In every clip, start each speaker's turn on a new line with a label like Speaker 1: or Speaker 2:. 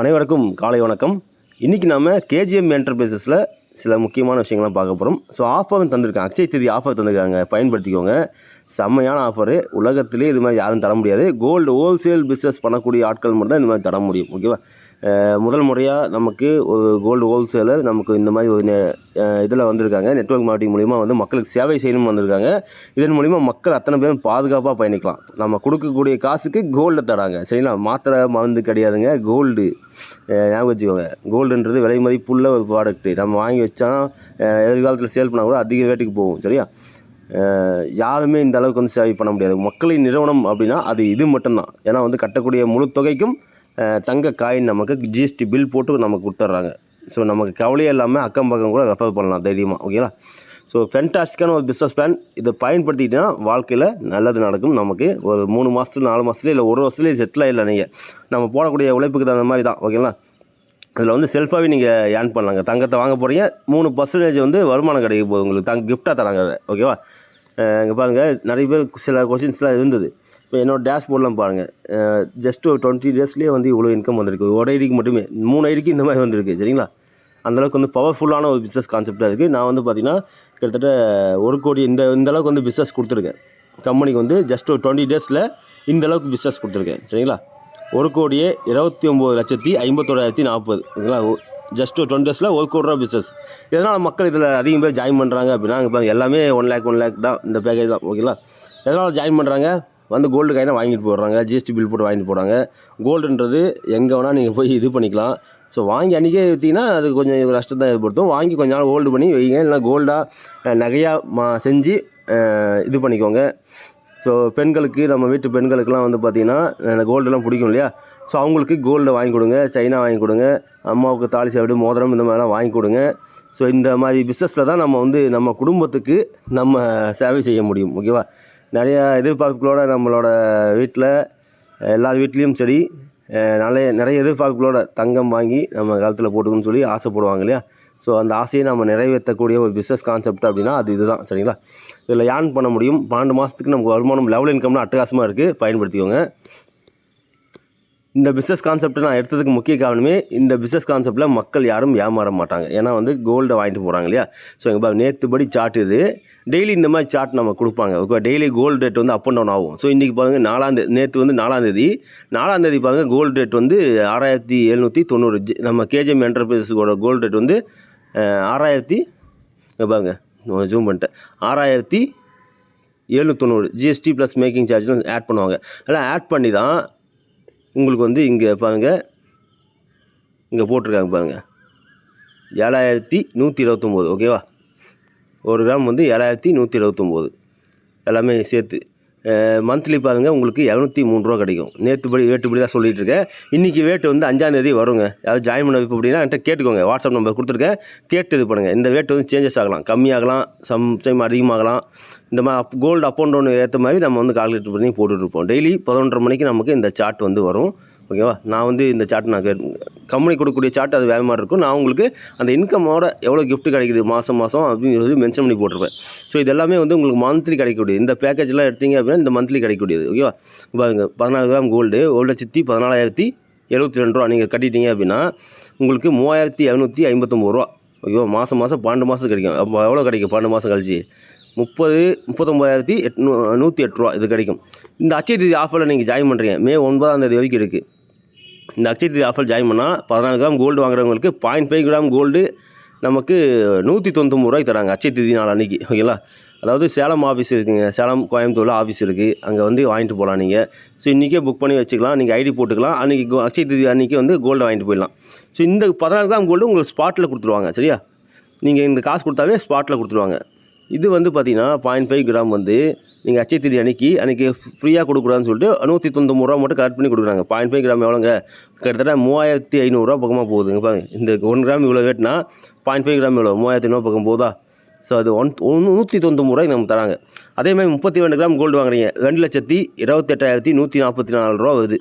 Speaker 1: அனைவருக்கும் காலை வணக்கம். இன்றைக்கி நம்ம கேஜிஎம் என்டர்பிரைசஸில் சில முக்கியமான விஷயங்கள்லாம் பார்க்க போகிறோம் ஸோ ஆஃபரும் தந்திருக்காங்க. அக்ஷய தேதி ஆஃபர் தந்திருக்காங்க. பயன்படுத்திக்கோங்க. செம்மையான ஆஃபரு உலகத்திலே இது மாதிரி யாரும் தர முடியாது. கோல்டு ஹோல்சேல் பிஸ்னஸ் பண்ணக்கூடிய ஆட்கள் மட்டும் தான் இந்த மாதிரி தர முடியும். ஓகேவா முதல் முறையாக நமக்கு ஒரு கோல்டு ஹோல்சேலர் நமக்கு இந்த மாதிரி ஒரு இதில் வந்திருக்காங்க. நெட்வொர்க் மார்க்கெட்டிங் மூலிமா வந்து மக்களுக்கு சேவை செய்யணும்னு வந்திருக்காங்க. இதன் மூலிமா மக்கள் அத்தனை பேரும் பாதுகாப்பாக பயணிக்கலாம். நம்ம கொடுக்கக்கூடிய காசுக்கு கோல்டை தராங்க. சரிங்களா? மாத்திரை மருந்து கிடையாதுங்க. கோல்டு ஞாபகம் வச்சுக்கோங்க. கோல்டுன்றது விலை மதிப்புள்ள ஒரு ப்ராடக்ட்டு நம்ம வாங்கி வச்சா எதிர்காலத்தில் சேல் பண்ணால் கூட அதிக ரேட்டுக்கு போகும். சரியா? யாருமே இந்த அளவுக்கு வந்து சேவை பண்ண முடியாது. மக்களின் நிறுவனம் அப்படின்னா அது இது மட்டும்தான். ஏன்னா வந்து கட்டக்கூடிய முழு தொகைக்கும் தங்க காயின் நமக்கு ஜிஎஸ்டி பில் போட்டு நமக்கு கொடுத்துட்றாங்க. ஸோ நமக்கு கவலையே இல்லாமல் அக்கம் பக்கம் கூட ரெஃபர் பண்ணலாம் தைரியமாக ஓகேங்களா ஸோ ஃபென்டாஸ்டிக்கான ஒரு பிஸ்னஸ் பிளான் இதை பயன்படுத்திக்கிட்டீங்கன்னா வாழ்க்கையில் நல்லது நடக்கும். நமக்கு ஒரு மூணு மாதத்துல நாலு மாதத்துல இல்லை ஒரு வருஷத்துலேயே செட்டில் இல்லை நீங்கள் நம்ம போடக்கூடிய உழைப்புக்கு தகுந்த மாதிரி தான் ஓகேங்களா அதில் வந்து செல்ஃபாகவே நீங்கள் ஏர்ன் பண்ணலாங்க. தங்கத்தை வாங்க போகிறீங்க மூணு பர்சன்டேஜ் வந்து வருமானம் கிடைக்க போகுது. உங்களுக்கு தங்க கிஃப்டாக தராங்க அதை ஓகேவா இங்கே பாருங்கள் நிறைய பேர் சில கொஷின்ஸ்லாம் இருந்தது. இப்போ என்னோட டேஷ்போர்ட்லாம் பாருங்கள் ஜஸ்ட் ஒரு டுவெண்ட்டி டேஸ்லேயே வந்து இவ்வளோ இன்கம் வந்திருக்கு. ஒரு ஐடிக்கு மட்டுமே. மூணு ஐடிக்கு இந்த மாதிரி வந்திருக்கு சரிங்களா? அந்தளவுக்கு வந்து பவர்ஃபுல்லான ஒரு பிஸ்னஸ் கான்செப்டாக இருக்குது நான் வந்து பார்த்திங்கன்னா கிட்டத்தட்ட ஒரு கோடி இந்த இந்த அளவுக்கு வந்து பிஸ்னஸ் கொடுத்துருக்கேன். கம்பெனிக்கு வந்து ஜஸ்ட் ஒரு டுவெண்ட்டி டேஸில் இந்த அளவுக்கு பிஸ்னஸ் கொடுத்துருக்கேன் சரிங்களா? ஒரு கோடியே இருபத்தி ஒம்பது லட்சத்தி ஐம்பத்தோராயிரத்தி நாற்பது ஓகேங்களா ஜஸ்ட் ஒரு டுவெண்ட்டி டேஸில் ஒரு கோடி ரூபா பிஸ்னஸ் எதனால் மக்கள் இதில் அதிகம் பேர் ஜாயின் பண்ணுறாங்க அப்படின்னா இங்கே எல்லாமே ஒன் லேக் ஒன் லேக் தான் இந்த பேக்கேஜ் தான் ஓகேங்களா எதனால் ஜாயின் பண்ணுறாங்க வந்து கோல்டு காயினை வாங்கிட்டு போடுறாங்க ஜிஎஸ்டி பில் போட்டு வாங்கிட்டு போகிறாங்க கோல்டுன்றது எங்கே வேணால் நீங்கள் போய் இது பண்ணிக்கலாம். ஸோ வாங்கி அன்றைக்கே விற்றிங்கன்னா அது கொஞ்சம் கஷ்டம் தான் ஏற்படுத்தும். வாங்கி கொஞ்ச நாள் ஹோல்டு பண்ணி வைங்க. இல்லைனா கோல்டாக நகையாக மா செஞ்சு இது பண்ணிக்கோங்க. ஸோ பெண்களுக்கு நம்ம வீட்டு பெண்களுக்கெல்லாம் வந்து பார்த்திங்கன்னா அந்த கோல்டெல்லாம் பிடிக்கும் இல்லையா? ஸோ அவங்களுக்கு கோல்டை வாங்கி கொடுங்க சைனா வாங்கி கொடுங்க அம்மாவுக்கு தாலி சேவடு மோதிரம் இந்த மாதிரிலாம் வாங்கி கொடுங்க. ஸோ இந்த மாதிரி பிஸ்னஸில் தான் நம்ம வந்து நம்ம குடும்பத்துக்கு நம்ம சேவை செய்ய முடியும் ஓகேவா நிறையா எதிர்பார்ப்புகளோட நம்மளோட வீட்டில் எல்லார் வீட்லேயும் சரி நிறைய நிறைய எதிர்பார்ப்புகளோட தங்கம் வாங்கி நம்ம காலத்தில் போட்டுக்கணும்னு சொல்லி ஆசைப்படுவாங்க இல்லையா? ஸோ அந்த ஆசையை நம்ம நிறைவேற்றக்கூடிய ஒரு பிஸ்னஸ் கான்செப்ட் அப்படின்னா அது இதுதான் சரிங்களா? இதில் ஏர்ன் பண்ண முடியும். பன்னெண்டு மாதத்துக்கு நமக்கு வருமானம் லெவல் இன்கம்னு அட்டகாசமாக இருக்குது பயன்படுத்திக்கோங்க. இந்த பிஸ்னஸ் கான்செப்ட்டை நான் எடுத்ததுக்கு முக்கிய காரணமே இந்த பிஸ்னஸ் கான்செப்ட்டில் மக்கள் யாரும் ஏமாற மாட்டாங்க. ஏன்னா வந்து கோல்டை வாங்கிட்டு போகிறாங்க இல்லையா? ஸோ எங்கள் பாருங்க நேற்று படி சார்ட் இது. டெய்லி இந்த மாதிரி சார்ட் நம்ம கொடுப்பாங்க. ஓகே டெய்லி கோல்டு ரேட் வந்து அப் அண்ட் டவுன் ஆகும். ஸோ இன்றைக்கி பாருங்கள் நாலாந்தேதி நேற்று வந்து நாலாந்தேதி நாலாந்தேதி பாருங்கள் கோல்டு ரேட் வந்து ஆறாயிரத்தி எழுநூற்றி தொண்ணூறு. ஜி- நம்ம கேஜிஎம் என்டர்பிரைஸோட கோல்டு ரேட் வந்து ஆறாயிரத்தி பாருங்க ஜூம் பண்ணிட்டேன். ஆறாயிரத்தி எழுநூத்தொண்ணூறு ஜிஎஸ்டி ப்ளஸ் மேக்கிங் சார்ஜ்லாம் ஆட் பண்ணுவாங்க. அதெல்லாம் ஆட் பண்ணி தான் உங்களுக்கு வந்து இங்கே பாருங்கள் இங்கே போட்டிருக்காங்க பாருங்கள் ஏழாயிரத்தி நூற்றி இருபத்தொம்போது ஓகேவா ஒரு கிராம் வந்து ஏழாயிரத்தி நூற்றி இருபத்தொம்போது. எல்லாமே சேர்த்து மந்த்லி பாருங்கள் உங்களுக்கு இரநூத்தி மூணு ரூபா கிடைக்கும். நேற்று படி வேட்டு படி தான் சொல்லிகிட்டு இருக்கேன். இன்றைக்கி வேட்டு வந்து அஞ்சாந்தேதி வருங்க. அதாவது ஜாயின் பண்ண வைப்பு அப்படின்னா என்கிட்ட கேட்டுக்கோங்க. வாட்ஸ்அப் நம்பர் கொடுத்துருக்கேன். கேட்டு இது பண்ணுங்கள் இந்த வேட்டு வந்து சேஞ்சஸ் ஆகலாம். கம்மியாகலாம் சம் டைம் அதிகமாகலாம். இந்த மாதிரி up gold up and down ஏற்ற மாதிரி நம்ம வந்து கால்குலேட் பண்ணி போட்டுட்டு இருப்போம். டெய்லி பதினொன்றரை மணிக்கு நமக்கு இந்த சார்ட் வந்து வரும். ஓகேவா? நான் வந்து இந்த சார்ட் நான் கம்பெனி கொடுக்கக்கூடிய சார்ட் அது வேறு மாதிரி இருக்கும். நான் உங்களுக்கு அந்த இன்கமோட எவ்வளோ கிஃப்ட் கிடைக்குது மாதம் மாதம் அப்படின்னு சொல்லி மென்ஷன் பண்ணி போட்டிருப்பேன். ஸோ இது எல்லாமே வந்து உங்களுக்கு மந்த்லி கிடைக்கக்கூடியது. இந்த பேக்கேஜ்லாம் எடுத்தீங்க அப்படின்னா இந்த மந்த்லி கிடைக்கக்கூடியது. ஓகேவா? பாருங்க பதினாலு கிராம் கோல்டு ஒரு லட்சத்தி பதினாலாயிரத்தி எழுபத்தி ரெண்டு ரூபா. நீங்கள் கட்டிட்டீங்க அப்படின்னா உங்களுக்கு மூவாயிரத்தி இரநூத்தி ஐம்பத்தொம்பது ரூபா. ஓகேவா? மாதம் மாதம் பன்னெண்டு மாதம் கிடைக்கும். அப்போ எவ்வளோ கிடைக்கும்? பன்னெண்டு மாதம் கழிச்சு. முப்பது முப்பத்தொம்பதாயிரத்தி எட்நூ நூற்றி எட்டு ரூபா. இது கிடைக்கும். இந்த அச்சய தேதி ஆஃபரில் நீங்கள் ஜாயின் பண்ணுறீங்க மே ஒன்பதாம் தேதி வரைக்கும் இருக்குது இந்த அச்சய தேதி ஆஃபர் ஜாயின் பண்ணால் பதினாலு கிராம் கோல்டு வாங்குறவங்களுக்கு பாயிண்ட் ஃபைவ் கிராம் கோல்டு நமக்கு நூற்றி தொண்ணூறு ரூபாய்க்கு தராங்க அச்சய தீதி நாள் அன்றைக்கி ஓகேங்களா அதாவது சேலம் ஆஃபீஸ் இருக்குங்க. சேலம் கோயம்புத்தூரில் ஆஃபீஸ் இருக்குது அங்கே வந்து வாங்கிட்டு போகலாம் நீங்கள் ஸோ இன்றைக்கே புக் பண்ணி வச்சுக்கலாம். நீங்கள் ஐடி போட்டுக்கலாம். அன்றைக்கி கோ அச்சய அன்றைக்கி வந்து கோல்டு வாங்கிட்டு போயிடலாம். ஸோ இந்த பதினாலு கிராம் கோல்டு உங்களுக்கு ஸ்பாட்டில் கொடுத்துருவாங்க சரியா? நீங்கள் இந்த காசு கொடுத்தாவே ஸ்பாட்டில் கொடுத்துருவாங்க. இது வந்து பார்த்திங்கன்னா பாயிண்ட் ஃபைவ் கிராம் வந்து நீங்கள் அச்சய தேதி அன்னைக்கு அன்றைக்கி ஃப்ரீயாக கொடுக்குறான்னு சொல்லிட்டு நூற்றி தொண்ணூறு ரூபா மட்டும் கலெக்ட் பண்ணி கொடுக்குறாங்க. பாயிண்ட் ஃபைவ் கிராம் எவ்வளோங்க கிட்டத்தட்ட மூவாயிரத்தி ஐநூறுரூவா பக்கமாக போகுதுங்க. பாருங்க இந்த ஒன் கிராம் இவ்வளோ வேட்னா பாயிண்ட் ஃபைவ் கிராம் எவ்வளோ மூவாயிரத்தி ஐநூறு பக்கம் போகுதா? ஸோ அது ஒன் நூற்றி தொண்ணூறு ரூபாய்க்கு நம்ம தராங்க. அதே மாதிரி முப்பத்தி ரெண்டு கிராம் கோல்டு வாங்குறீங்க. ரெண்டு லட்சத்தி இருபத்தெட்டாயிரத்தி நூற்றி நாற்பத்தி நாலு ரூபா வருது.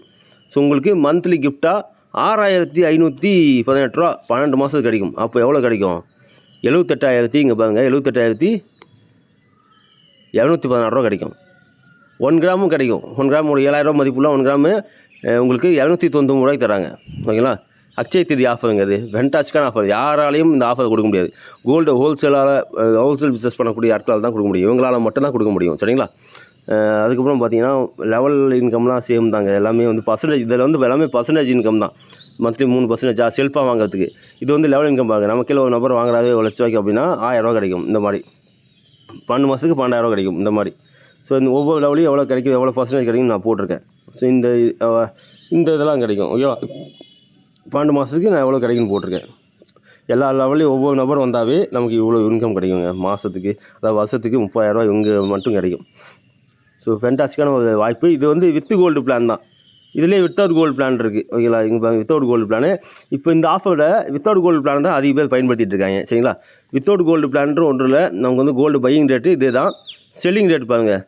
Speaker 1: ஸோ உங்களுக்கு மந்த்லி கிஃப்ட்டாக ஆறாயிரத்தி ஐநூற்றி பதினெட்டு ரூபா. பன்னெண்டு மாதத்துக்கு கிடைக்கும். அப்போ எவ்வளோ கிடைக்கும்? எழுபத்தெட்டாயிரத்தி இங்கே பாருங்கள் எழுபத்தெட்டாயிரத்தி இரநூத்தி பதினாறு ரூபா கிடைக்கும். ஒன் கிராமும் கிடைக்கும். ஒன் கிராம் ஒரு ஏழாயிரம் ரூபா மதிப்புள்ள ஒன் கிராமு உங்களுக்கு இரநூத்தி தொண்ணூறு ரூபாய்க்கு தராங்க. ஓகேங்களா? அக்ஷய திதி ஆஃபருங்க அது ஃபென்டாஸ்டிக்கான ஆஃபர் யாராலையும் இந்த ஆஃபர் கொடுக்க முடியாது. கோல்டு ஹோல்சேலால் ஹோல்சேல் பிஸ்னஸ் பண்ணக்கூடிய ஆட்களால் தான் கொடுக்க முடியும். இவங்களால் மட்டும்தான் கொடுக்க முடியும். சரிங்களா? அதுக்கப்புறம் பார்த்தீங்கன்னா லெவல் இன்கம்லாம் சேம் தாங்க. எல்லாமே வந்து பர்சன்டேஜ் இதில் வந்து எல்லாமே பர்சன்டேஜ் இன்கம் தான். மந்த்லி மூணு பர்சன்டேஜா செல்ஃபாக வாங்குறதுக்கு. இது வந்து லெவல் இன்கம் பாருங்க. நம்ம கீழே ஒரு நபர் வாங்குறாரு ஒரு லட்ச ரூபாய்க்கு அப்படின்னா ஆயிரரூவா கிடைக்கும். இந்த மாதிரி. பன்னெண்டு மாதத்துக்கு பன்னெண்டாயிரரூவா கிடைக்கும் இந்த மாதிரி. ஸோ இந்த ஒவ்வொரு லெவலையும் எவ்வளோ கிடைக்கும் எவ்வளோ பர்சன்டேஜ் கிடைக்கும் நான் போட்டிருக்கேன். ஸோ இந்த இந்த இதெல்லாம் கிடைக்கும் ஓகேவா பன்னெண்டு மாதத்துக்கு நான் எவ்வளோ கிடைக்குன்னு போட்டிருக்கேன். எல்லா லெவல்லையும் ஒவ்வொரு நபர் வந்தாவே நமக்கு இவ்வளோ இன்கம் கிடைக்குங்க. மாதத்துக்கு அதாவது வருஷத்துக்கு முப்பதாயிரரூவா இவங்க மட்டும் கிடைக்கும். ஸோ ஃபென்டாஸ்டிக்கான ஒரு வாய்ப்பு. இது வந்து வித் கோல்டு பிளான் தான். இதுலேயே வித்தவுட் கோல்டு பிளான் இருக்குது ஓகேங்களா இங்கே வித்தவுட் கோல்டு பிளானு இப்போ இந்த ஆஃபரோட வித்தவுட் கோல்டு பிளான் தான் அதிக பேர் பயன்படுத்திகிட்டு இருக்காங்க. சரிங்களா? வித்தவுட் கோல்டு பிளான்ற ஒன்றில் நமக்கு வந்து கோல்டு பையிங் ரேட்டு இதே தான். செல்லிங் ரேட் பாருங்கள்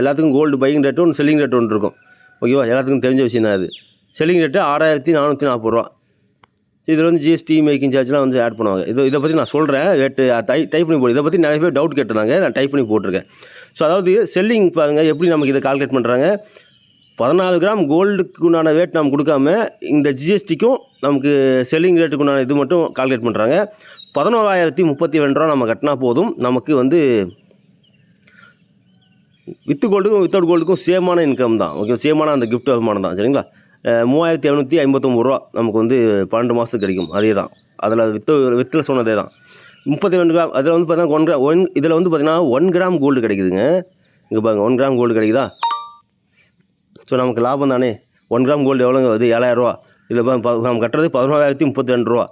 Speaker 1: எல்லாத்துக்கும் கோல்டு பையிங் ரேட்டு ஒன்று செல்லிங் ரேட் ஒன்று இருக்கும். ஓகேவா எல்லாத்துக்கும் தெரிஞ்ச விஷயம் தான் அது செல்லிங் ரேட்டு ஆறாயிரத்தி நானூற்றி நாற்பது ரூபா. இதில் வந்து ஜிஎஸ்டி மேக்கிங் சார்ஜ்லாம் வந்து ஆட் பண்ணுவாங்க. இது இதை பற்றி நான் சொல்கிறேன் ரேட்டு டை டைப் பண்ணி போடு. இதை பற்றி நிறைய பேர் டவுட் கேட்டிருந்தாங்க. நான் டைப் பண்ணி போட்டிருக்கேன். ஸோ அதாவது செல்லிங் பாருங்கள் எப்படி நமக்கு இதை கால்குலேட் பண்ணுறாங்க பதினாலு கிராம் கோல்டுக்கு உண்டான ரேட் நம்ம கொடுக்காம இந்த ஜிஎஸ்டிக்கும் நமக்கு செல்லிங் ரேட்டுக்கு உண்டான இது மட்டும் கால்குலேட் பண்ணுறாங்க பதினோராயிரத்தி முப்பத்தி ரெண்டு ரூபா நம்ம கட்டினா போதும். நமக்கு வந்து வித்து கோல்டுக்கும் வித்தவுட் கோல்டுக்கும் சேமான இன்கம் தான். ஓகே சேமான அந்த கிஃப்ட் வருமானம் தான். சரிங்களா? மூவாயிரத்தி எழுநூற்றி ஐம்பத்தொம்பது ரூபா நமக்கு வந்து பன்னெண்டு மாதத்துக்கு கிடைக்கும். அதே தான். அதில் வித்து வித்தில் சொன்னதே தான். முப்பத்தி ரெண்டு கிராம் அதில் வந்து பார்த்தீங்கன்னா ஒன் கிராம் ஒன் இதில் வந்து பார்த்திங்கன்னா ஒன் கிராம் கோல்டு கிடைக்குதுங்க. இங்கே பாருங்கள் ஒன் கிராம் கோல்டு கிடைக்குதா? ஸோ நமக்கு லாபம் தானே? ஒன் கிராம் கோல்டு எவ்வளோங்க வருது ஏழாயிரரூவா. இதில் ப நம்ம கட்டுறது பதினோராயிரத்தி முப்பத்தி ரெண்டு ரூபா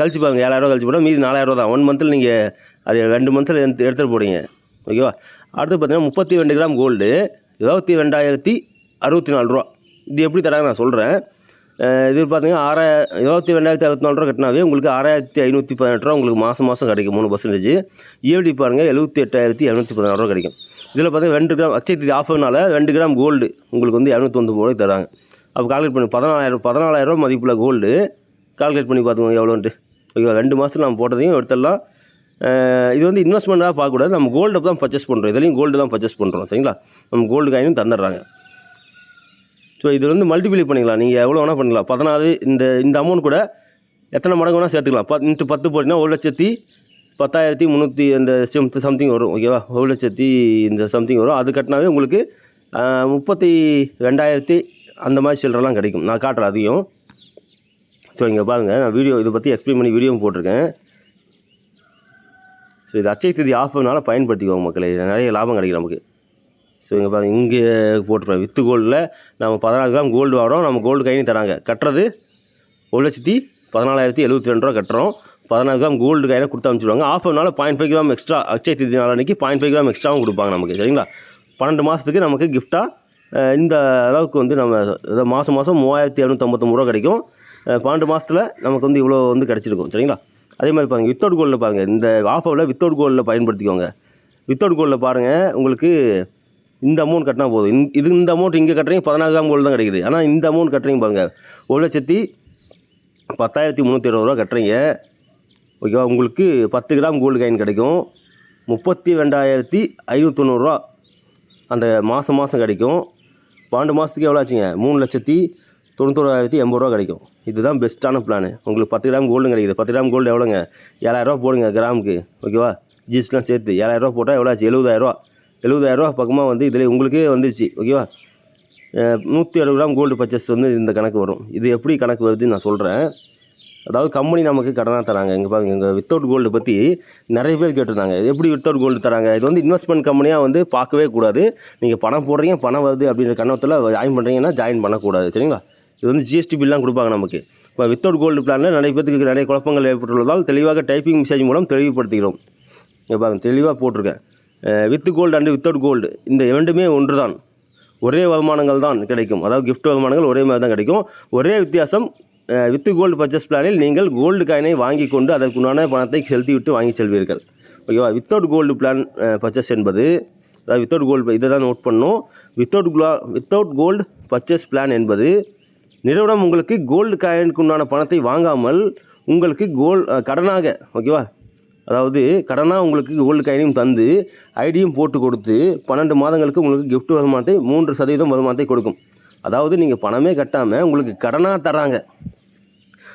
Speaker 1: கழிச்சு பாருங்க ஏழாயிரரூவா கழிச்சு போட்டால் மீதி நாலாயிரரூவா தான். ஒன் மந்தில் நீங்கள் அது ரெண்டு மந்தில் எடுத்து எடுத்துகிட்டு போடுங்க ஓகேவா? அடுத்து பார்த்தீங்கன்னா முப்பத்தி ரெண்டு கிராம் கோல்டு இருபத்தி ரெண்டாயிரத்தி அறுபத்தி நாலு ரூபா. இது எப்படி தராங்க நான் சொல்கிறேன் இது பார்த்தீங்கன்னா ஆறாய இருபத்தி ரெண்டாயிரத்தி அறுபத்தி நாலு ரூபா கட்டினாவே உங்களுக்கு ஆறாயிரத்தி ஐநூற்றி பதினெட்டு ரூபா உங்களுக்கு மாதம் மாதம் கிடைக்கும் மூணு பர்சன்டேஜ் ஈஎடி பாருங்கள் எழுபத்தி எட்டாயிரத்தி இரநூத்தி பதினாறு ரூபா கிடைக்கும். இதில் பார்த்தீங்கன்னா ரெண்டு கிராம் அச்சை ஆஃபர்னால ரெண்டு கிராம் கோல்டு உங்களுக்கு வந்து இரநூத்தொம்பது ரூபாய் தராங்க. அப்போ கால்குலேட் பண்ணி பதினாலாயிரம் பதினாலாயிரம் மதிப்புள்ள கோல்டு கால்குலேட் பண்ணி பார்த்துக்கோங்க எவ்வளோன்ட்டு ஓகேவா? ரெண்டு மாதத்தில் நம்ம போட்டதையும் எடுத்துடலாம். இது வந்து இன்வெஸ்ட்மெண்ட்டாக பார்க்கக்கூடாது. நம்ம கோல்டு தான் பர்ச்சேஸ் பண்ணுறோம் இதுலேயும் கோல்டு தான் பர்ச்சேஸ் பண்ணுறோம் சரிங்களா? நம்ம கோல்டு காயினும் தந்துடுறாங்க. ஸோ இது வந்து மல்டிப்ளை பண்ணிக்கலாம். நீங்கள் எவ்வளோ வேணால் பண்ணலாம். பதினாறு இந்த இந்த அமௌண்ட் கூட எத்தனை மடங்கு வேணால் சேர்த்துக்கலாம். பத் இன்ட்டு பத்து போட்டிங்கன்னா ஒரு லட்சத்தி பத்தாயிரத்தி முந்நூற்றி அந்த சம்திங் வரும். ஓகேவா ஒரு லட்சத்தி இந்த சம்திங் வரும். அது கட்டினாவே உங்களுக்கு முப்பத்தி ரெண்டாயிரத்தி அந்த மாதிரி சில்லறலாம் கிடைக்கும். நான் காட்டுறேன் அதையும். ஸோ இங்கே பாருங்கள் நான் வீடியோ இதை பற்றி எக்ஸ்பிளைன் பண்ணி வீடியோவும் போட்டிருக்கேன். ஸோ இது அச்சய திதி ஆஃபர்னால பயன்படுத்திக்குவாங்க மக்களே. நிறைய லாபம் கிடைக்கும் நமக்கு. ஸோ இங்கே பாருங்கள் இங்கே போட்டிருப்பேன் வித்து கோல்டில் நம்ம பதினாலு கிராம் கோல்டு வாங்குறோம். நம்ம கோல்டு கையும் தராங்க. கட்டுறது ஒரு லட்சத்தி பதினாலாயிரத்தி எழுபத்தி ரெண்டு ரூபா கட்டுறோம். பதினாலு கிராம் கோல்டு கையில் கொடுத்து அனுப்பிச்சிடுவாங்க. ஆஃபர்னால point five gram extra Akshaya திதி அன்றைக்கி பாயிண்ட் ஃபைவ் கிராம் எக்ஸ்ட்ராவும் கொடுப்பாங்க நமக்கு. சரிங்களா? பன்னெண்டு மாதத்துக்கு நமக்கு கிஃப்டாக இந்த அளவுக்கு வந்து நம்ம இதை மாதம் மாதம் மூவாயிரத்தி இரநூத்தம்பத்தொம்பது ரூபா கிடைக்கும். பன்னெண்டு மாதத்தில் நமக்கு வந்து இவ்வளோ வந்து கிடச்சிருக்கும். சரிங்களா? அதே மாதிரி பாருங்கள் வித்தவுட் கோல்டில் பாருங்கள் இந்த ஆஃபரில் வித்தவுட் கோல்டில் பயன்படுத்திக்கோங்க. வித்தவுட் கோல்டில் பாருங்கள் உங்களுக்கு இந்த அமௌண்ட் கட்டினா போதும். இந்த- இது இந்த அமௌண்ட் இங்கே கட்டுறீங்க பதினாறு கிராம் கோல்டு தான் கிடைக்குது. ஆனால் இந்த அமௌண்ட் கட்டுறீங்க பாருங்கள் ஒரு லட்சத்தி பத்தாயிரத்தி முந்நூற்றி இருபது ரூபா கட்டுறீங்க. ஓகேவா? உங்களுக்கு பத்து கிராம் கோல்டு காயின் கிடைக்கும். முப்பத்தி ரெண்டாயிரத்தி ஐநூற்றொண்ணூறுரூவா அந்த மாதம் மாதம் கிடைக்கும். பன்னெண்டு மாதத்துக்கு எவ்வளோ ஆச்சுங்க? மூணு லட்சத்தி தொண்ணூத்தோராயிரத்தி எண்பது ரூபா கிடைக்கும். இதுதான் பெஸ்ட்டான பிளான் உங்களுக்கு பத்து கிராம் கோல்டு கிடைக்குது. பத்து கிராம் கோல்டு எவ்வளோங்க ஏழாயிரரூவா போடுங்க கிராமுக்கு. ஓகேவா? ஜிஎஸ்டிலாம் சேர்த்து ஏழாயிரரூவா போட்டால் எவ்வளோ ஆச்சு? எழுபதாயிரரூவா எழுபதாயிரரூவா பக்கமாக வந்து இதில் உங்களுக்கே வந்துருச்சு ஓகேவா? நூற்றி அறுபது கிராம் கோல்டு பர்ச்சேஸ் வந்து இந்த கணக்கு வரும். இது எப்படி கணக்கு வருதுன்னு நான் சொல்கிறேன் அதாவது கம்பெனி நமக்கு கடனாக தராங்க. இங்கே பாருங்க இங்கே வித்தவுட் கோல்டு பற்றி நிறைய பேர் கேட்டிருந்தாங்க. இது எப்படி வித்தவுட் கோல்டு தராங்க? இது வந்து இன்வெஸ்ட்மெண்ட் கம்பெனியாக வந்து பார்க்கவே கூடாது. நீங்கள் பணம் போடுறீங்க பணம் வருது அப்படின்ற கண்ணத்தில் ஜாயின் பண்ணுறீங்கன்னா ஜாயின் பண்ணக்கூடாது சரிங்களா? இது வந்து ஜிஎஸ்டி பில்லாம் கொடுப்பாங்க நமக்கு. இப்போ வித்தவுட் கோல்டு பிளானில் நிறைய பேருக்கு நிறைய குழப்பங்கள் ஏற்பட்டுள்ளதால் தெளிவாக டைப்பிங் மெசேஜ் மூலம் தெளிவுபடுத்துகிறோம். இங்கே பாருங்க தெளிவாக போட்டிருக்கேன். With gold and without gold இந்த இரண்டுமே ஒன்று தான் ஒரே வருமானங்கள் தான் கிடைக்கும். அதாவது கிஃப்ட் வருமானங்கள் ஒரே மாதிரி தான் கிடைக்கும். ஒரே வித்தியாசம் வித்து கோல்டு பர்ச்சேஸ் பிளானில் நீங்கள் கோல்டு காயினை வாங்கி கொண்டு அதற்குண்டான பணத்தை செலுத்தி விட்டு வாங்கி செல்வீர்கள். ஓகேவா வித்தவுட் கோல்டு பிளான் பர்ச்சேஸ் என்பது அதாவது வித்தவுட் கோல்டு இதை தான் நோட் பண்ணணும். வித்தவுட் குலா வித்தவுட் கோல்டு பர்ச்சேஸ் பிளான் என்பது நிறுவனம் உங்களுக்கு கோல்டு காயினுக்கு உண்டான பணத்தை வாங்காமல் உங்களுக்கு கோல் கடனாக ஓகேவா அதாவது கடனாக உங்களுக்கு கோல்டு காயினையும் தந்து ஐடியும் போட்டு கொடுத்து பன்னெண்டு மாதங்களுக்கு உங்களுக்கு கிஃப்ட் வருமானத்தை மூன்று சதவீதம் வருமானத்தை கொடுக்கும். அதாவது நீங்கள் பணமே கட்டாமல் உங்களுக்கு கடனாக தராங்க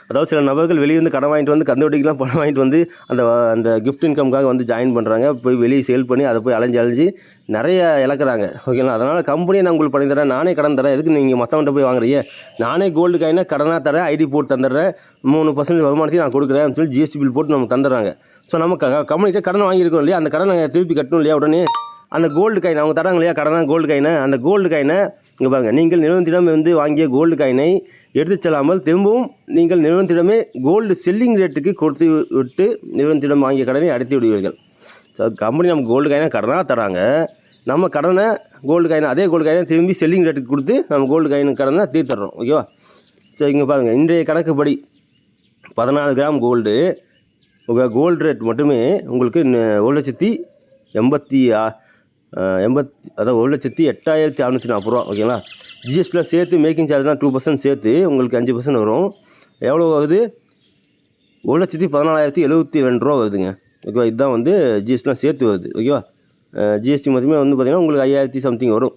Speaker 1: அதாவது சில நபர்கள் வெளியிருந்து கடன் வாங்கிட்டு வந்து கந்து வட்டிக்கெலாம் பணம் வாங்கிட்டு வந்து அந்த அந்த கிஃப்ட் இன்கம்காக வந்து ஜாயின் பண்ணுறாங்க போய் வெளியே சேல் பண்ணி அதை போய் அலைஞ்சு அலைஞ்சு நிறைய இழக்கிறாங்க. ஓகேங்களா அதனால் கம்பெனியை நான் உங்களுக்கு பண்ணி தரேன். நானே கடன் தரேன். எதுக்கு நீங்கள் மற்றவன்ட்ட போய் வாங்குறீங்க? நானே கோல்டு காயினாக கடனாக தரேன் ஐடி போட்டு தந்துடுறேன். மூணு பர்சன்ட் வருமானத்தையும் நான் கொடுக்குறேன். சொல்லி ஜிஎஸ்டி பில் போட்டு நமக்கு தந்துடுறாங்க. ஸோ நம்ம க கம்பெனிகிட்ட கடன் வாங்கியிருக்கோம் இல்லையா? அந்த கடனை திருப்பி கட்டணும் இல்லையா உடனே? அந்த கோல்டு காயின் அவங்க தராங்க இல்லையா கடனாக கோல்டு காயினை அந்த கோல்டு காயினை இங்கே பாருங்கள் நீங்கள் நிறுவனத்திடம் வந்து வாங்கிய கோல்டு காயினை எடுத்துச் செல்லாமல் திரும்பவும் நீங்கள் நிறுவனத்திடமே கோல்டு செல்லிங் ரேட்டுக்கு கொடுத்து விட்டு நிறுவனத்திடம் வாங்கிய கடனை அடைத்து விடுவீர்கள். ஸோ கம்பெனி நமக்கு கோல்டு காயினை கடனாக தராங்க நம்ம கடனை கோல்டு காயினை அதே கோல்டு காயினை திரும்பி செல்லிங் ரேட்டுக்கு கொடுத்து நம்ம கோல்டு காயின் கடனை தீர்த்துறோம் ஓகேவா ஸோ இங்கே பாருங்கள் இன்றைய கணக்குப்படி பதினாலு கிராம் கோல்டு உங்கள் கோல்டு ரேட் மட்டுமே உங்களுக்கு ஒரு லட்சத்தி எண்பத்தி ஆ- அதான் எண்பத்தி ஒரு லட்சத்தி எட்டாயிரத்தி அறநூற்றி நாற்பது ரூபா ஓகேங்களா ஜிஎஸ்டிலாம் சேர்த்து மேக்கிங் சார்ஜ்லாம் டூ பர்சன்ட் சேர்த்து உங்களுக்கு அஞ்சு பர்சன்ட் வரும். எவ்வளோ ஆகுது? ஒரு லட்சத்தி பதினாலாயிரத்தி எழுபத்தி ரெண்டு ரூபா வருதுங்க. ஓகேவா இதுதான் வந்து ஜிஎஸ்டிலாம் சேர்த்து வருது ஓகேவா ஜிஎஸ்டி மட்டுமே வந்து பார்த்திங்கன்னா உங்களுக்கு ஐயாயிரத்தி சம்திங் வரும்.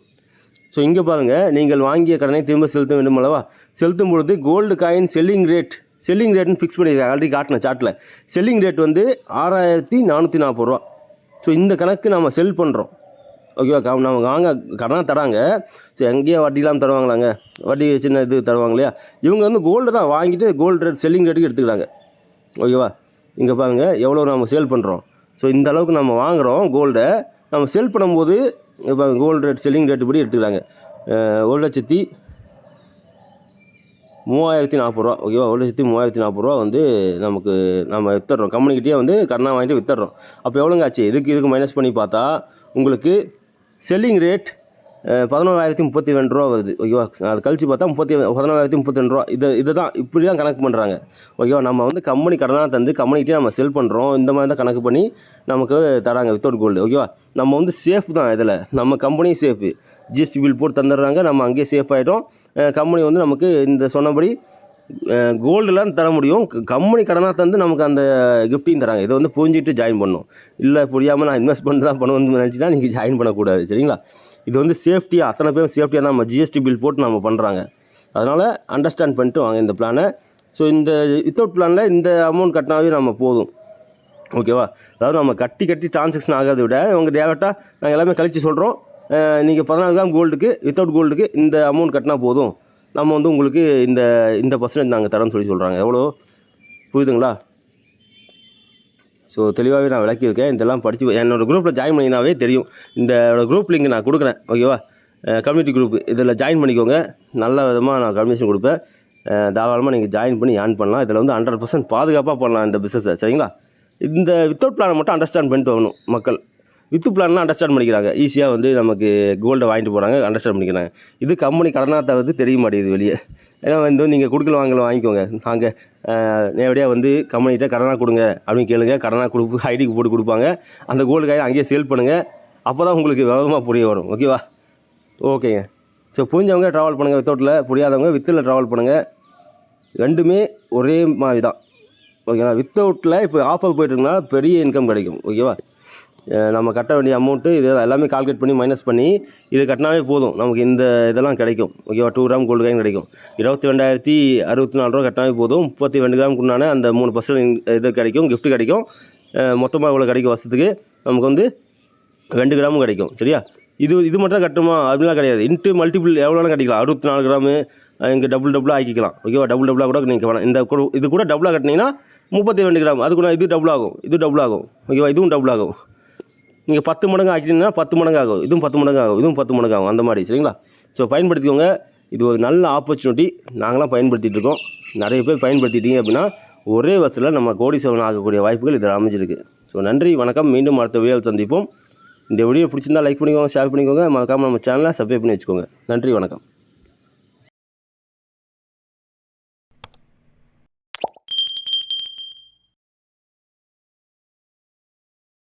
Speaker 1: ஸோ இங்கே பாருங்கள் நீங்கள் வாங்கிய கடனை திரும்ப செலுத்த வேண்டும் அல்லவா? செலுத்தும் பொழுது gold coin selling rate selling ரேட்னு fix பண்ணியிருக்காங்க ஆல்ரெடி காட்டின சார்ட்டில் செல்லிங் ரேட் வந்து ஆறாயிரத்தி நானூற்றி நாற்பது ரூபா. ஸோ இந்த கணக்கு நம்ம செல் பண்ணுறோம் ஓகேவா க நம்ம வாங்க கடனாக தராங்க. ஸோ எங்கேயோ வட்டிலாம் தருவாங்களாங்க. வட்டி சின்ன இது தருவாங்க இல்லையா? இவங்க வந்து கோல்டு தான் வாங்கிட்டு கோல்டு ரேட் செல்லிங் ரேட்டுக்கு எடுத்துக்கிறாங்க. ஓகேவா இங்கே பாருங்கள் எவ்வளோ நம்ம சேல் பண்ணுறோம் ஸோ இந்த அளவுக்கு நம்ம வாங்குகிறோம் கோல்டை நம்ம சேல் பண்ணும்போது இப்போ கோல்டு ரேட் செல்லிங் ரேட்டு படி எடுத்துக்கிறாங்க. ஒரு லட்சத்தி மூவாயிரத்தி நாற்பது ரூபா. ஓகேவா ஒரு லட்சத்தி மூவாயிரத்தி நாற்பது ரூபா வந்து நமக்கு நம்ம வித்துடுறோம். கம்பெனிக்கிட்டே வந்து கடனாக வாங்கிட்டு வித்துடுறோம். அப்போ எவ்வளோங்க ஆச்சு? இதுக்கு இதுக்கு மைனஸ் பண்ணி பார்த்தா உங்களுக்கு செல்லிங் ரேட் uh, பதினோராயிரத்தி முப்பத்தி ரெண்டு ரூபா வருது. ஓகேவா அது கழிச்சு பார்த்தா முப்பத்தி பதினோராயிரத்தி முப்பத்தி ரெண்டு ரூபா. இது இதை தான் இப்படி தான் கணக்கு பண்ணுறாங்க ஓகேவா நம்ம வந்து கம்பெனி கடனாக தந்து கம்பெனிக்கிட்டே நம்ம செல் பண்ணுறோம் இந்த மாதிரி தான் கணக்கு பண்ணி நமக்கு தராங்க வித்தவுட் கோல்டு ஓகேவா நம்ம வந்து சேஃப் தான் இதில். நம்ம கம்பெனியும் சேஃபு ஜிஎஸ்டி பில் போட்டு தந்துடுறாங்க. நம்ம அங்கேயே சேஃப் ஆகிட்டோம் கம்பெனி வந்து நமக்கு இந்த சொன்னபடி கோல்டுலாம் தர முடியும். கம்பெனி கடனாக தந்து நமக்கு அந்த கிஃப்டையும் தராங்க. இதை வந்து புரிஞ்சுட்டு ஜாயின் பண்ணணும். இல்லை புரியாமல் நான் இன்வெஸ்ட்மெண்ட் தான் பண்ணுவேன்னு நினச்சினா நீங்கள் ஜாயின் பண்ணக்கூடாது. சரிங்களா? இது வந்து சேஃப்டியாக அத்தனை பேரும் சேஃப்டியாக தான் நம்ம ஜிஎஸ்டி பில் போட்டு நம்ம பண்ணுறாங்க அதனால் அண்டர்ஸ்டாண்ட் பண்ணிட்டு வாங்க இந்த பிளானை ஸோ இந்த வித்தவுட் பிளானில் இந்த அமௌண்ட் கட்டினாவே நம்ம போதும். ஓகேவா அதாவது நம்ம கட்டி கட்டி டிரான்சாக்ஷன் ஆகாத விட அவங்க டேரெக்டாக நாங்கள் எல்லாமே கழித்து சொல்கிறோம் நீங்கள் பதினாலு கிராம் கோல்டுக்கு வித்தவுட் கோல்டுக்கு இந்த அமௌண்ட் கட்டினா போதும். நம்ம வந்து உங்களுக்கு இந்த இந்த பர்சன்டேஜ் நாங்கள் தரோம்னு சொல்லி சொல்கிறாங்க எவ்வளோ? புரியுதுங்களா? ஸோ தெளிவாகவே நான் விளக்கியிருக்கேன் இதெல்லாம் படித்து என்னோடய குரூப்பில் ஜாயின் பண்ணினாவே தெரியும். இந்த குரூப் லிங்க் நான் கொடுக்குறேன். ஓகேவா கம்யூனிட்டி குரூப் இதில் ஜாயின் பண்ணிக்கோங்க. நல்ல விதமாக நான் கமிஷன் கொடுப்பேன். தாராளமாக நீங்கள் ஜாயின் பண்ணி ஏர்ன் பண்ணலாம். இதில் வந்து ஹண்ட்ரட் பர்சன்ட் பாதுகாப்பாக பண்ணலாம் இந்த பிஸ்னஸை சரிங்களா? இந்த வித்தவுட் பிளானை மட்டும் அண்டர்ஸ்டாண்ட் பண்ணிட்டு வரணும் மக்கள். வித்து பிளான்லாம் அண்டர்ஸ்டாண்ட் பண்ணிக்கிறாங்க. ஈஸியாக வந்து நமக்கு கோல்டை வாங்கிட்டு போகிறாங்க அண்டர்ஸ்டாண்ட் பண்ணிக்கிறாங்க. இது கம்பெனி கடனாக தவிர்த்து தெரிய மாட்டேங்குது வெளியே. ஏன்னா வந்து நீங்கள் கொடுக்கல வாங்கல வாங்கிக்கோங்க. நாங்கள் நேரடியாக வந்து கம்பெனிகிட்ட கடனாக கொடுங்க அப்படின்னு கேளுங்க. கடனாக கொடுப்பு ஐடிக்கு போட்டு கொடுப்பாங்க. அந்த கோல்டு காயை அங்கேயே சேல் பண்ணுங்கள் அப்போ தான் உங்களுக்கு விவரமாக புரிய வரும். ஓகேவா ஓகேங்க ஸோ புரிஞ்சவங்க ட்ராவல் பண்ணுங்கள் வித்தவுட்டில் புரியாதவங்க வித்தில் ட்ராவல் பண்ணுங்கள் ரெண்டுமே ஒரே மாதிரி தான். ஓகேண்ணா வித்தவுட்டில் இப்போ ஆஃபர் போயிட்டுருக்குன்னா பெரிய இன்கம் கிடைக்கும். ஓகேவா நம்ம கட்ட வேண்டிய அமௌண்ட்டு இது எல்லாமே கால்குலேட் பண்ணி மைனஸ் பண்ணி இது கட்டினாவே போதும். நமக்கு இந்த இதெல்லாம் கிடைக்கும். ஓகேவா டூ கிராம் கோல்டு காயின் கிடைக்கும். இருபத்தி ரெண்டாயிரத்தி அறுபத்தி நாலு ரூபா கட்டினாவே போதும். முப்பத்தி ரெண்டு கிராமுக்கு உண்டான அந்த மூணு பர்சன்ட் இது கிடைக்கும். கிஃப்ட் கிடைக்கும். மொத்தமாக இவ்வளோ கிடைக்கும் வருஷத்துக்கு. நமக்கு வந்து ரெண்டு கிராமும் கிடைக்கும். சரியா? இது இது மட்டும் தான் கட்டுமா? அப்படிலாம் கிடையாது. இன்ட்டு மல்டிபிள் எவ்வளோலாம் கிடைக்கலாம் அறுபத்தி நாலு கிராமு இங்கே டபுள் டபுளாக ஆக்கிக்கலாம். ஓகேவா டபுள் டபுளாக கூட நீங்கள் வேணாம் இந்த கூட இது கூட டபுளாக கட்டினீங்கன்னா முப்பத்தி ரெண்டு கிராம் அது இது டபுள் ஆகும். இது டபுள் ஆகும். ஓகேவா இதுவும் டபுள் ஆகும். நீங்கள் பத்து மடங்கு ஆக்கிட்டீங்கன்னா பத்து மடங்கு ஆகும். இதுவும் பத்து மடங்கு ஆகும். இதுவும் பத்து மடங்கு ஆகும். அந்த மாதிரி சரிங்களா? ஸோ பயன்படுத்திக்கோங்க. இது ஒரு நல்ல ஆப்பர்ச்சுனிட்டி நாங்களாம் பயன்படுத்திகிட்டு இருக்கோம். நிறைய பேர் பயன்படுத்திட்டீங்க அப்படின்னா ஒரே வருஷத்தில் நம்ம கோடீஸ்வரன் ஆகக்கூடிய வாய்ப்புகள் இதில் அமைஞ்சிருக்கு. ஸோ நன்றி வணக்கம். மீண்டும் அடுத்த வீடியோவில் சந்திப்போம். இந்த வீடியோ பிடிச்சிருந்தா லைக் பண்ணிக்கோங்க ஷேர் பண்ணிக்கோங்க. மறக்காமல் நம்ம சேனலை சப்ஸ்கிரைப் பண்ணி வச்சுக்கோங்க. நன்றி வணக்கம்.